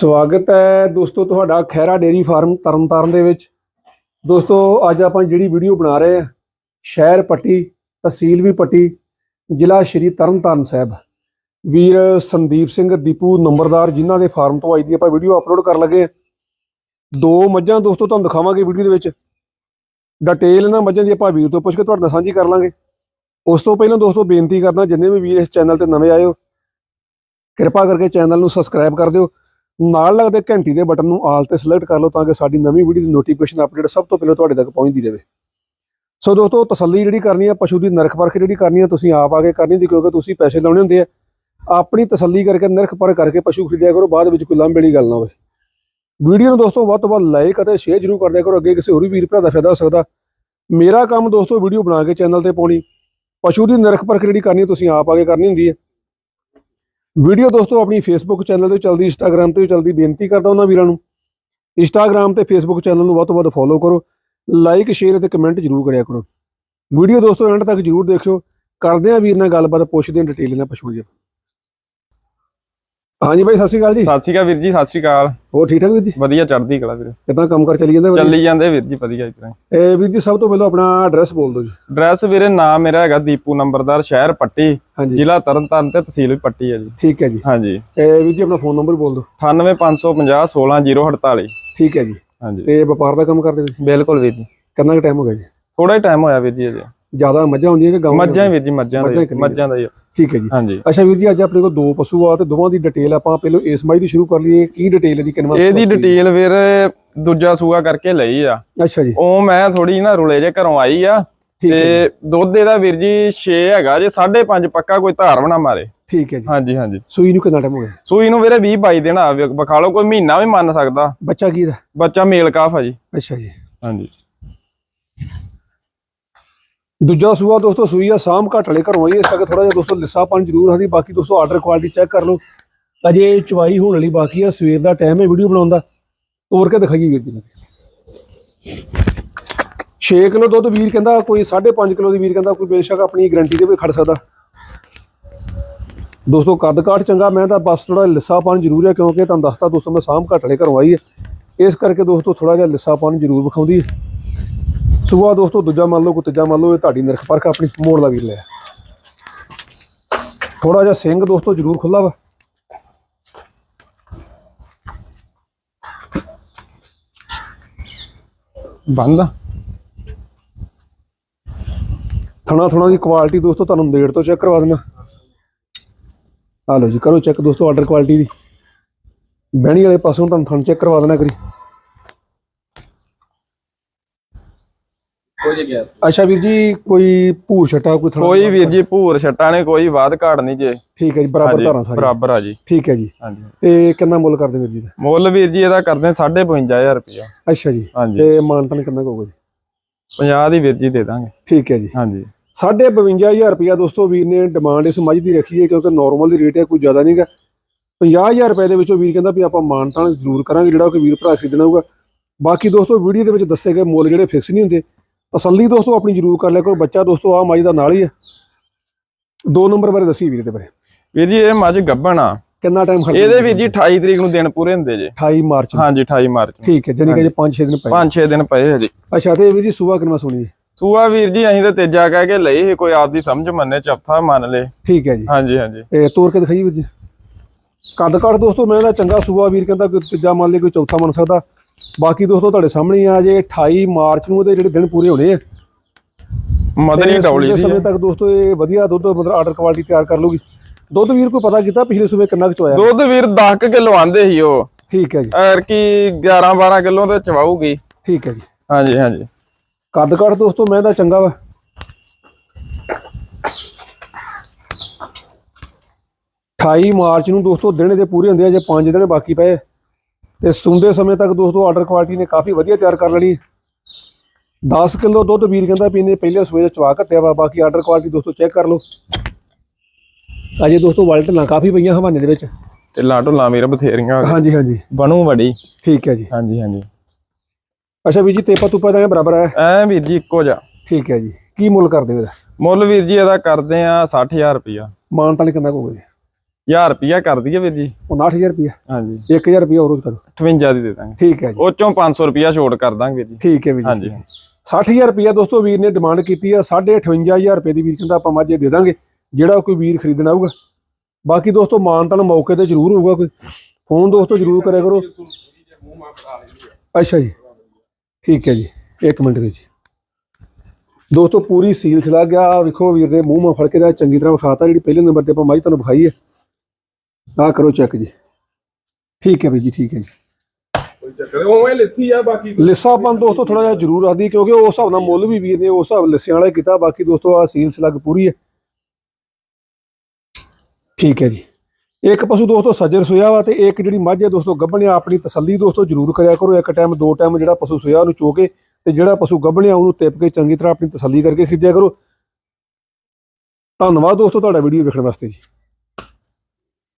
ਸਵਾਗਤ ਹੈ ਦੋਸਤੋ ਤੁਹਾਡਾ ਖੈਰਾ ਡੇਰੀ ਫਾਰਮ ਤਰਨਤਾਰਨ ਦੇ ਵਿੱਚ। ਦੋਸਤੋ, ਅੱਜ ਆਪਾਂ ਜਿਹੜੀ ਵੀਡੀਓ ਬਣਾ ਰਹੇ ਹਾਂ, ਸ਼ਹਿਰ ਪੱਟੀ, ਤਹਿਸੀਲ ਵੀ ਪੱਟੀ, ਜ਼ਿਲ੍ਹਾ ਸ਼੍ਰੀ ਤਰਨਤਾਰਨ ਸਾਹਿਬ। ਵੀਰ ਸੰਦੀਪ ਸਿੰਘ ਦੀਪੂ ਨੰਬਰਦਾਰ ਜਿਨ੍ਹਾਂ ਦੇ ਫਾਰਮ ਤੋਂ ਅੱਜ ਦੀ ਆਪਾਂ ਵੀਡੀਓ ਅਪਲੋਡ ਕਰ ਲੱਗੇ ਹਾਂ। ਦੋ ਮੱਝਾਂ ਦੋਸਤੋ ਤੁਹਾਨੂੰ ਦਿਖਾਵਾਂਗੇ ਵੀਡੀਓ ਦੇ ਵਿੱਚ। ਡਿਟੇਲ ਇਹਨਾਂ ਮੱਝਾਂ ਦੀ ਆਪਾਂ ਵੀਰ ਤੋਂ ਪੁੱਛ ਕੇ ਤੁਹਾਡੇ ਨਾਲ ਸਾਂਝੀ ਕਰ ਲਾਂਗੇ। ਉਸ ਤੋਂ ਪਹਿਲਾਂ ਦੋਸਤੋ ਬੇਨਤੀ ਕਰਦਾ, ਜਿੰਨੇ ਵੀ ਵੀਰ ਇਸ ਚੈਨਲ ਤੇ ਨਵੇਂ ਆਏ ਹੋ, ਕਿਰਪਾ ਕਰਕੇ ਚੈਨਲ ਨੂੰ ਸਬਸਕ੍ਰਾਈਬ ਕਰ ਦਿਓ। ਨਾਲ ਲੱਗਦੇ ਘੰਟੀ ਦੇ ਬਟਨ ਨੂੰ ਆਲ ਤੇ ਸਿਲੈਕਟ ਕਰ ਲਓ ਤਾਂ ਕਿ ਸਾਡੀ ਨਵੀਂ ਵੀਡੀਓ ਦੀ ਨੋਟੀਫਿਕੇਸ਼ਨ ਅਪਡੇਟ ਸਭ ਤੋਂ ਪਹਿਲਾਂ ਤੁਹਾਡੇ ਤੱਕ ਪਹੁੰਚਦੀ ਰਹੇ। ਸੋ ਦੋਸਤੋ, ਤਸੱਲੀ ਜਿਹੜੀ ਕਰਨੀ ਹੈ ਪਸ਼ੂ ਦੀ ਨਰਖ ਪਰਖ ਜਿਹੜੀ ਕਰਨੀ ਹੈ ਤੁਸੀਂ ਆਪ ਆ ਕੇ ਕਰਨੀ ਦੀ ਕਿਉਂਕਿ ਤੁਸੀਂ ਪੈਸੇ ਲਾਉਣੇ ਹੁੰਦੇ ਆ। ਆਪਣੀ ਤਸੱਲੀ ਕਰਕੇ, ਨਰਖ ਪਰਖ ਕਰਕੇ ਪਸ਼ੂ ਖਰੀਦਿਆ ਕਰੋ, ਬਾਅਦ ਵਿੱਚ ਕੋਈ ਲਾਂਭੇੜੀ ਗੱਲ ਨਾ ਹੋਵੇ। ਵੀਡੀਓ ਨੂੰ ਦੋਸਤੋ, ਵੱਧ ਤੋਂ ਵੱਧ ਲਾਈਕ ਅਤੇ ਸ਼ੇਅਰ ਜ਼ਰੂਰ ਕਰ ਦਿਆ ਕਰੋ, ਅੱਗੇ ਕਿਸੇ ਹੋਰ ਵੀ ਵੀਰ ਭਰਾ ਦਾ ਫਾਇਦਾ ਹੋ ਸਕਦਾ। ਮੇਰਾ ਕੰਮ ਦੋਸਤੋ ਵੀਡੀਓ ਬਣਾ ਕੇ ਚੈਨਲ ਤੇ ਪਾਉਣੀ। ਪਸ਼ੂ ਦੀ ਨਰਖ ਪਰਖ ਜਿਹੜੀ ਕਰਨੀ ਹੈ ਤੁਸੀਂ ਆਪ ਆ ਕੇ ਕਰਨੀ ਹੁੰਦੀ ਹੈ ਵੀਡੀਓ ਦੋਸਤੋ ਆਪਣੀ ਫੇਸਬੁੱਕ ਚੈਨਲ ਤੇ ਵੀ ਚੱਲਦੀ ਇੰਸਟਾਗ੍ਰam ਤੇ ਵੀ ਚੱਲਦੀ, ਬੇਨਤੀ ਕਰਦਾ ਉਹਨਾਂ ਵੀਰਾਂ ਨੂੰ ਇੰਸਟਾਗ੍ਰam ਤੇ ਫੇਸਬੁੱਕ ਚੈਨਲ ਨੂੰ ਵੱਧ ਤੋਂ ਵੱਧ ਫੋਲੋ ਕਰੋ ਲਾਈਕ ਸ਼ੇਅਰ ਅਤੇ ਕਮੈਂਟ ਜ਼ਰੂਰ ਕਰਿਆ ਕਰੋ। ਵੀਡੀਓ ਦੋਸਤੋ ਐਂਡ ਤੱਕ ਜ਼ਰੂਰ ਦੇਖਿਓ। ਕਰਦੇ ਆ ਵੀਰ ਨਾਲ ਗੱਲਬਾਤ, ਪੁੱਛਦੇ ਆ ਡਿਟੇਲ ਨਾਲ ਪਸ਼ੂ ਦੀ ਹਾਂਜੀ ਭਾਈ ਸਤਿ ਸ਼੍ਰੀ ਅਕਾਲ ਜੀ। ਸਤਿ ਸ਼੍ਰੀ ਅਕਾਲ ਵੀਰ ਜੀ ਸਤਿ ਸ਼੍ਰੀ ਅਕਾਲ। ਹੋਰ ਠੀਕ ਠਾਕ ਵੀਰ ਜੀ? ਵਧੀਆ ਚੜ੍ਹਦੀ ਕਲਾ ਵੀਰ। ਕਿਦਾਂ ਕੰਮ ਕਰ ਚੱਲੀ ਜਾਂਦਾ? ਚੱਲੀ ਜਾਂਦੇ ਵੀਰ ਜੀ ਵਧੀਆ ਜੀ ਇਹ ਵੀਰ ਜੀ ਸਭ ਤੋਂ ਪਹਿਲਾਂ ਆਪਣਾ ਐਡਰੈਸ ਬੋਲ ਦਿਓ ਜੀ। ਐਡਰੈਸ ਵੀਰੇ ਨਾਮ ਮੇਰਾ ਹੈਗਾ ਦੀਪੂ ਨੰਬਰਦਾਰ ਸ਼ਹਿਰ ਪੱਟੀ ਜ਼ਿਲ੍ਹਾ ਤਰਨਤਾਰਨ ਤੇ ਤਹਿਸੀਲ ਵੀ ਪੱਟੀ ਹੈ ਜੀ। ਠੀਕ ਹੈ ਜੀ। ਹਾਂਜੀ। ਇਹ ਵੀਰ ਜੀ ਆਪਣਾ ਫੋਨ ਨੰਬਰ ਬੋਲ ਦਿਓ। 98550 16048 ਠੀਕ ਹੈ ਜੀ। ਹਾਂਜੀ। ਤੇ ਵਪਾਰ ਦਾ ਕੰਮ ਕਰਦੇ ਤੁਸੀਂ? ਬਿਲਕੁਲ ਵੀਰ ਜੀ। ਕਿੰਨਾ ਕੁ ਟਾਈਮ ਹੋ ਗਿਆ ਜੀ? ਥੋੜਾ ਹੀ ਟਾਈਮ ਹੋਇਆ ਵੀਰ ਜੀ ਅਜੇ। ਜ਼ਿਆਦਾ ਮੱਝਾਂ ਹੁੰਦੀਆਂ ਕਿ ਗਾਵਾਂ ਮੱਝਾਂ ਵੀਰ ਜੀ ਮੱਝਾਂ ਦਾ? ਮੱਝਾਂ ਦਾ ਹੀ। ਠੀਕ ਹੈ ਜੀ। ਹਾਂਜੀ। ਅੱਛਾ ਵੀਰ ਜੀ ਅੱਜ ਆਪਣੇ ਕੋਲ ਦੋ ਪਸ਼ੂ ਆ ਤੇ ਦੋਵਾਂ ਦੀ ਡਿਟੇਲ ਆਪਾਂ ਪਹਿਲਾਂ ਇਸ ਮੱਝ ਦੀ ਸ਼ੁਰੂ ਕਰ ਲਈਏ। ਕੀ ਡਿਟੇਲ ਹੈ ਦੀ ਕਿੰਨਾ ਇਹਦੀ ਡਿਟੇਲ ਵੀਰ ਦੂਜਾ ਸੂਆ ਕਰਕੇ ਲਈ ਆ। ਅੱਛਾ ਜੀ। ਉਹ ਮੈਂ ਥੋੜੀ ਨਾ ਰੁਲੇ ਜੇ ਘਰੋਂ ਆਈ ਆ ਤੇ ਦੁੱਧ ਇਹਦਾ ਵੀਰ ਜੀ 6 ਹੈਗਾ ਜੇ 5.5 ਪੱਕਾ ਕੋਈ ਧਾਰ ਬਣਾ ਮਾਰੇ। ਠੀਕ ਹੈ ਜੀ। ਹਾਂਜੀ ਹਾਂਜੀ। ਸੂਈ ਨੂੰ ਕਿੰਨਾ ਟਾਈਮ ਹੋ ਗਿਆ? ਸੂਈ ਨੂੰ ਵੀਰੇ 20 22 ਦਿਨ ਆ ਵਿਖਾ ਲਓ ਕੋਈ ਮਹੀਨਾ ਵੀ ਮੰਨ ਸਕਦਾ। ਬੱਚਾ ਕੀ ਦਾ? ਬੱਚਾ ਮੇਲ ਕਾਫ ਆ ਜੀ। ਅੱਛਾ ਜੀ। ਹਾਂਜੀ। ਦੂਜਾ ਸੂਆ ਦੋਸਤੋ, ਸੂਈ ਆ, ਸਾਮ ਘੱਟ ਵਾਲੇ ਘਰੋਂ ਆਈ ਇਸ ਕਰਕੇ ਥੋੜਾ ਜਿਹਾ ਦੋਸਤੋ ਲਿੱਸਾਪਨ ਜ਼ਰੂਰ ਆਦੀ, ਬਾਕੀ ਦੋਸਤੋ ਆਰਡਰ ਕੁਆਲਿਟੀ ਚੈੱਕ ਕਰ ਲਓ। ਅਜੇ ਚਵਾਈ ਹੋਣ ਵਾਲੀ ਬਾਕੀ ਆ, ਸਵੇਰ ਦਾ ਟਾਈਮ ਹੈ ਵੀਡੀਓ ਬਣਾਉਣ ਦਾ। ਤੋੜ ਕੇ ਦਿਖਾਈਏ ਵੀਰ ਜੀ ਨੇ। 6 ਕਿਲੋ ਦੁੱਧ ਵੀਰ ਕਹਿੰਦਾ ਕੋਈ 5.5 ਕਿਲੋ ਦੀ, ਵੀਰ ਕਹਿੰਦਾ ਕੋਈ ਬੇਸ਼ੱਕ ਆਪਣੀ ਗਾਰੰਟੀ ਦੇ ਵੀ ਖੜ ਸਕਦਾ। ਦੋਸਤੋ, ਕੱਦ ਕਾਠ ਚੰਗਾ, ਮੈਂ ਤਾਂ ਬਸ ਥੋੜਾ ਲਿੱਸਾਪਨ ਜ਼ਰੂਰ ਹੈ ਕਿਉਂਕਿ ਤੁਹਾਨੂੰ ਦੱਸਤਾ ਦੋਸਤੋ ਮੈਂ ਸਾਮ ਘੱਟ ਵਾਲੇ ਘਰੋਂ ਆਈ ਹੈ ਇਸ ਕਰਕੇ ਦੋਸਤੋ ਥੋੜਾ ਜਿਹਾ ਲਿੱਸਾਪਨ ਜ਼ਰੂਰ ਵਿਖਾਉਂਦੀ ਹੈ ਸੂਆ ਦੋਸਤੋ ਦੂਜਾ ਮੰਨ ਲਓ ਕੋਈ ਤੀਜਾ ਮੰਨ ਲਓ ਇਹ ਤੁਹਾਡੀ ਨਿਰਖ ਪਰਖ ਆਪਣੀ ਮੋੜ ਦਾ ਵੀਰ ਲਿਆ ਥੋੜਾ ਜਿਹਾ ਸਿੰਘ ਦੋਸਤੋ ਜ਼ਰੂਰ ਖੁੱਲਾ ਵਾ। ਬੰਦ ਥਣਾ ਥਣਾ ਦੀ ਕੁਆਲਿਟੀ ਦੋਸਤੋ ਤੁਹਾਨੂੰ ਨੇੜ ਤੋਂ ਚੈੱਕ ਕਰਵਾ ਦੇਣਾ। ਆ ਲਓ ਜੀ ਕਰੋ ਚੈੱਕ ਦੋਸਤੋ ਆਰਡਰ ਕੁਆਲਿਟੀ ਦੀ। ਬਹਿਣੀ ਵਾਲੇ ਪਾਸੋਂ ਤੁਹਾਨੂੰ ਥਣ ਚੈੱਕ ਕਰਵਾ ਦੇਣਾ ਕਰੀ ਕੋਈ ਗਿਆ। ਅੱਛਾ ਵੀਰ ਜੀ ਕੋਈ ਭੂਰ ਛਟਾ ਕੋਈ ਥਣਾ ਕੋਈ ਵੀਰ ਜੀ ਭੂਰ ਛੱਟਾਂ ਨੇ ਕੋਈ ਵਾਧ ਘਾੜ ਨਹੀਂ ਜੇ। ਠੀਕ ਹੈ ਜੀ ਬਰਾਬਰ ਧਾਰਾਂ ਸਾਰੀ ਬਰਾਬਰ ਆ ਜੀ। ਠੀਕ ਹੈ ਜੀ। ਹਾਂਜੀ। ਤੇ ਕਿੰਨਾ ਮੁੱਲ ਕਰਦੇ ਵੀਰ ਜੀ ਦਾ? ਮੁੱਲ ਵੀਰ ਜੀ ਇਹਦਾ ਕਰਦੇ 55000 ਰੁਪਇਆ। ਅੱਛਾ ਜੀ। ਹਾਂਜੀ। ਤੇ ਮਾਨਟਨ ਕਿੰਨਾ ਕੁ ਹੋਊਗਾ ਜੀ? 50 ਦੀ ਵੀਰ ਜੀ ਦੇ ਦਾਂਗੇ। ਠੀਕ ਹੈ ਜੀ। ਹਾਂਜੀ। ਸਾਢੇ 52000 ਰੁਪਇਆ ਦੋਸਤੋ ਵੀਰ ਨੇ ਡਿਮਾਂਡ ਇਸ ਮੱਝ ਦੀ ਰੱਖੀ ਹੈ ਕਿਉਂਕਿ ਨਾਰਮਲ ਦੀ ਰੇਟ ਹੈ ਕੋਈ ਜ਼ਿਆਦਾ ਨਹੀਂਗਾ। 50000 ਰੁਪਏ ਦੇ ਵਿੱਚੋਂ ਵੀਰ ਕਹਿੰਦਾ ਵੀ ਆਪਾਂ ਮਾਨਤਾਨ ਜ਼ਰੂਰ ਕਰਾਂਗੇ ਜਿਹੜਾ ਕੋਈ ਵੀਰ ਭਰਾ ਖਰੀਦਣਾ ਹੋਊਗਾ। ਬਾਕੀ ਦੋਸਤੋ ਵੀਡੀਓ ਦੇ ਵਿੱਚ ਦੱਸੇ ਗਏ ਮੁੱਲ ਜਿਹੜੇ ਫਿਕਸ ਨਹੀਂ ਹੁੰਦੇ। ਤਸੱਲੀ ਦੋਸਤੋ ਆਪਣੀ ਜ਼ਰੂਰ ਕਰ ਲਿਆ ਕਰੋ ਬੱਚਾ ਦੋਸਤੋ ਆ ਮੱਝ ਦਾ ਨਾਲ ਹੀ ਹੈ ਦੋ ਨੰਬਰ ਬਾਰੇ ਦੱਸੀ ਵੀਰ ਦੇ ਬਾਰੇ ਵੀਰ ਜੀ ਇਹ ਮੱਝ ਗੱਭਣ ਆ। ਕਿੰਨਾ ਟਾਈਮ ਖਰਚ ਇਹਦੇ ਵੀਰ ਜੀ 28 ਤਰੀਕ ਨੂੰ ਦਿਨ ਪੂਰੇ ਹੁੰਦੇ ਜੇ। 28 ਮਾਰਚ ਨੂੰ। ਹਾਂਜੀ 28 ਮਾਰਚ ਨੂੰ। ਠੀਕ ਹੈ ਜਾਨੀ ਕਿ ਜੇ 5-6 ਦਿਨ ਪਏ। 5-6 ਦਿਨ ਪਏ ਆ ਜੀ ਅੱਛਾ ਤੇ ਵੀਰ ਜੀ ਸੂਆ ਕਿੰਨਾ ਸੁਣੀ ਸੂਆ ਵੀਰ ਜੀ ਅਸੀਂ ਤੇ ਤੇਜਾ ਕਹਿ ਕੇ ਲਈ ਸੀ ਕੋਈ ਆਪਦੀ ਸਮਝ ਮੰਨੇ ਚੌਥਾ ਮੰਨ ਲੇ। ਠੀਕ ਹੈ ਜੀ। ਹਾਂਜੀ ਹਾਂਜੀ। ਇਹ ਤੋੜ ਕੇ ਦਿਖਾਈ ਵੀਰ ਜੀ। ਕੱਦ ਕਾਠ ਦੋਸਤੋ ਮੈਂ ਦਾ ਚੰਗਾ ਸੂਆ ਵੀਰ ਕਹਿੰਦਾ ਕੋਈ ਤੀਜਾ ਮੰਨ ਲਈ ਕੋਈ ਚੌਥਾ ਮੰਨ ਸਕਦਾ। ਬਾਕੀ ਦੋਸਤੋ ਤੁਹਾਡੇ ਸਾਹਮਣੇ ਆ ਜੇ 28 ਮਾਰਚ ਨੂੰ ਇਹਦੇ ਜਿਹੜੇ ਦਿਨ ਪੂਰੇ ਹੋਣੇ ਆ। ਮਦਨੀ ਤੇ ਡੌਲੀ ਦੀ ਸਮੇਂ। ਤੱਕ ਦੋਸਤੋ ਇਹ ਵਧੀਆ ਦੁੱਧ ਮਤਲਬ ਆਰਡਰ ਕੁਆਲਿਟੀ ਤਿਆਰ ਕਰ ਲੂਗੀ ਦੁੱਧ ਵੀਰ ਕੋਈ ਪਤਾ ਕੀਤਾ ਪਿਛਲੇ ਸੂਬੇ ਕਿੰਨਾ ਕੁ ਚੋਇਆ? ਦੁੱਧ ਵੀਰ 10 ਕਿਲੋ ਆਂਦੇ ਸੀ ਉਹ। ਠੀਕ ਹੈ ਜੀ। ਐਰ ਕੀ 11 12 ਕਿਲੋ ਤੇ ਚਵਾਊਗੀ। ਠੀਕ ਹੈ ਜੀ। ਹਾਂਜੀ ਹਾਂਜੀ। ਕੱਦ ਕਾਠ ਦੋਸਤੋ ਮੈਂ ਦਾ ਚੰਗਾ ਵਾ। ਅਠਾਈ ਮਾਰਚ ਨੂੰ ਦੋਸਤੋ ਦਿਨ ਦੇ ਪੂਰੇ ਹੁੰਦੇ ਆ ਜੇ 5 ਦਿਨ ਬਾਕੀ ਪਏ ਤੇ ਸੁੰਦੇ ਸਮੇਂ ਤੱਕ ਦੋਸਤੋ ਆਰਡਰ ਕੁਆਲਿਟੀ ਨੇ ਕਾਫੀ ਵਧੀਆ ਤਿਆਰ ਕਰ ਲੈਣੀ 10 ਕਿਲੋ ਦੁੱਧ ਵੀਰ ਕਹਿੰਦਾ ਪੀਨੇ ਪਹਿਲੇ ਸਵੇਰੇ ਚਵਾ ਘੱਤਿਆ ਵਾ ਬਾਕੀ ਆਰਡਰ ਕੁਆਲਿਟੀ ਦੋਸਤੋ ਚੈੱਕ ਕਰ ਲਓ। ਅਜੇ ਦੋਸਤੋ ਵਾਲਟ ਨਾ ਕਾਫੀ ਪਈਆਂ ਹਵਾਨੇ ਦੇ ਵਿੱਚ। ਤੇ ਲਾਟੋ ਲਾ ਵੀਰ ਬਥੇਰੀਆਂ। ਹਾਂਜੀ ਹਾਂਜੀ। ਬਣੂ ਵੜੀ ਠੀਕ ਹੈ ਜੀ। ਹਾਂਜੀ ਹਾਂਜੀ। ਅੱਛਾ ਵੀਰ ਜੀ ਤੇਪਾ ਤੁਪਾ ਦਾ ਬਰਾਬਰ ਹੈ। ਐ ਵੀਰ ਜੀ ਇੱਕੋ ਜਾ ਠੀਕ ਹੈ ਜੀ। ਕੀ ਮੁੱਲ ਕਰਦੇ ਹੋ ਇਹਦਾ? ਮੁੱਲ ਵੀਰ ਜੀ ਇਹਦਾ ਕਰਦੇ ਆ 60000 ਰੁਪਇਆ ਮਾਨਤਾਨ ਕਿੰਨਾ ਕੁ ਹੋਊਗਾ ਜੀ? 1000 ਰੁਪਿਆ ਕਰ ਦਈਏ ਵੀਰ ਜੀ। 59000 ਰੁਪਏ ਹਾਂਜੀ। 1000 ਰੁਪਏ ਹੋਰ ਕਰੋ 58 ਦੀ ਦੇ ਦਾਂਗੇ। ਠੀਕ ਹੈ ਜੀ। ਉਹ ਚੋਂ 500 ਰੁਪਿਆ ਛੋਟ ਕਰ ਦਾਂਗੇ ਵੀਰ ਜੀ। ਠੀਕ ਹੈ ਵੀਰ ਜੀ। ਹਾਂਜੀ। 60000 ਰੁਪਏ ਦੋਸਤੋ ਵੀਰ ਨੇ ਡਿਮਾਂਡ ਕੀਤੀ ਆ। 58500 ਰੁਪਏ ਦੀ ਵੀਰ ਕਹਿੰਦਾ ਆਪਾਂ ਮੱਝ ਦੇ ਦਾਂਗੇ। ਜਿਹੜਾ ਕੋਈ ਵੀਰ ਖਰੀਦਣਾ ਆਊਗਾ। ਬਾਕੀ ਦੋਸਤੋ ਮਾਨਤਨ ਮੌਕੇ ਤੇ ਜ਼ਰੂਰ ਹੋਊਗਾ ਕੋਈ। ਫੋਨ ਦੋਸਤੋ ਜ਼ਰੂਰ ਕਰਿਆ ਕਰੋ। ਅੱਛਾ ਜੀ। ਠੀਕ ਹੈ ਜੀ। ਇੱਕ ਮਿੰਟ ਵਿੱਚ ਦੋਸਤੋ ਪੂਰੀ ਸੀਲ ਸਲਾ ਗਿਆ। ਵੇਖੋ ਵੀਰ ਨੇ ਮੂੰਹ ਮਾ ਫੜ ਕੇ ਦਾ ਚੰਗੀ ਤਰ੍ਹਾਂ ਵਿਖਾਤਾ। ਜਿਹੜੀ ਪਹਿਲੇ ਨੰਬਰ ਤੇ ਆਪਾਂ ਮੱਝ ਤੁਹਾਨੂੰ ਵਿਖਾਈ ਹੈ। ਆਹ ਕਰੋ ਚੈੱਕ ਜੀ। ਠੀਕ ਹੈ ਵੀਰ ਜੀ ਠੀਕ ਹੈ ਜੀ। ਕੋਈ ਚੱਕਰ ਉਵੇਂ ਲੱਸੀ ਆ ਬਾਕੀ ਲਿੱਸਾਪਨ ਦੋਸਤੋ ਥੋੜਾ ਜਿਹਾ ਜ਼ਰੂਰ ਆਦੀ ਕਿਉਂਕਿ ਉਸ ਹਿਸਾਬ ਨਾਲ ਮੁੱਲ ਵੀ ਵੀਰ ਨੇ ਉਸ ਹਿਸਾਬ ਲਿੱਸਿਆਂ ਵਾਲਾ ਕੀਤਾ ਬਾਕੀ ਦੋਸਤੋ ਆ ਸੀਲ ਸਲੱਗ ਪੂਰੀ ਹੈ। ਠੀਕ ਹੈ ਜੀ। ਇੱਕ ਪਸ਼ੂ ਦੋਸਤੋ ਸੱਜਰ ਸੋਇਆ ਵਾ ਤੇ ਇੱਕ ਜਿਹੜੀ ਮੱਝ ਹੈ ਦੋਸਤੋ ਗੱਭਣਿਆ ਆਪਣੀ ਤਸੱਲੀ ਦੋਸਤੋ ਜ਼ਰੂਰ ਕਰਿਆ ਕਰੋ ਇੱਕ ਟਾਈਮ ਦੋ ਟਾਈਮ ਜਿਹੜਾ ਪਸ਼ੂ ਸੋਇਆ ਉਹਨੂੰ ਚੋ ਕੇ ਤੇ ਜਿਹੜਾ ਪਸ਼ੂ ਗੱਭਣਿਆ ਉਹਨੂੰ ਤਿਪ ਕੇ ਚੰਗੀ ਤਰ੍ਹਾਂ ਆਪਣੀ ਤਸੱਲੀ ਕਰਕੇ ਖਰੀਦਿਆ ਕਰੋ। ਧੰਨਵਾਦ ਦੋਸਤੋ ਤੁਹਾਡਾ ਵੀਡੀਓ ਵੇਖਣ ਵਾਸਤੇ ਜੀ।